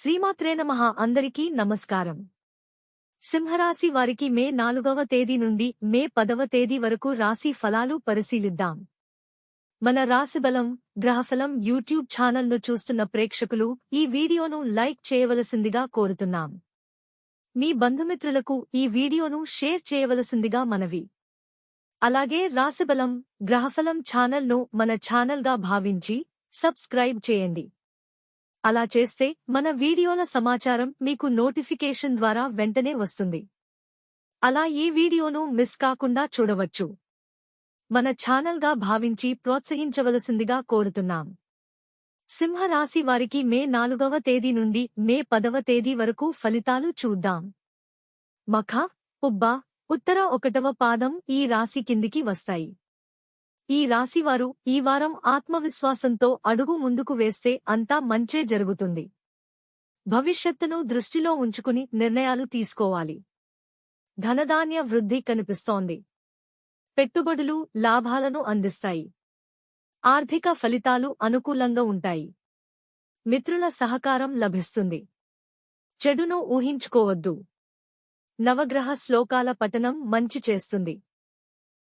శ్రీమాత్రే నమః. అందరికీ నమస్కారం. సింహరాశి వారికి మే నాలుగవ తేదీ నుండి మే పదవ తేదీ వరకు రాశి ఫలాలు పరిశీలిద్దాం. మన రాశిబలం గ్రహఫలం యూట్యూబ్ ఛానల్ను చూస్తున్న ప్రేక్షకులు ఈ వీడియోను లైక్ చేయవలసిందిగా కోరుతున్నాం. మీ బంధుమిత్రులకు ఈ వీడియోను షేర్ చేయవలసిందిగా మనవి. అలాగే రాశిబలం గ్రహఫలం ఛానల్ను మన ఛానల్గా భావించి సబ్స్క్రైబ్ చేయండి. అలా చేస్తే మన వీడియోల సమాచారం మీకు నోటిఫికేషన్ ద్వారా వెంటనే వస్తుంది. అలా ఈ వీడియోను మిస్ కాకుండా చూడవచ్చు. మన ఛానల్గా భావించి ప్రోత్సహించవలసిందిగా కోరుతున్నాం. సింహరాశి వారికి మే నాలుగవ తేదీ నుండి మే పదవ తేదీ వరకు ఫలితాలు చూద్దాం. మఖ ఉబ్బ ఉత్తర ఒకటవ పాదం ఈ రాశి కిందికి వస్తాయి. ఈ రాశివారు ఈ వారం ఆత్మవిశ్వాసంతో అడుగు ముందుకు వేస్తే అంతా మంచే జరుగుతుంది. భవిష్యత్తును దృష్టిలో ఉంచుకుని నిర్ణయాలు తీసుకోవాలి. ధనధాన్య వృద్ధి కనిపిస్తోంది. పెట్టుబడులు లాభాలను అందిస్తాయి. ఆర్థిక ఫలితాలు అనుకూలంగా ఉంటాయి. మిత్రుల సహకారం లభిస్తుంది. చెడును ఊహించుకోవద్దు. నవగ్రహ శ్లోకాల పఠనం మంచి చేస్తుంది.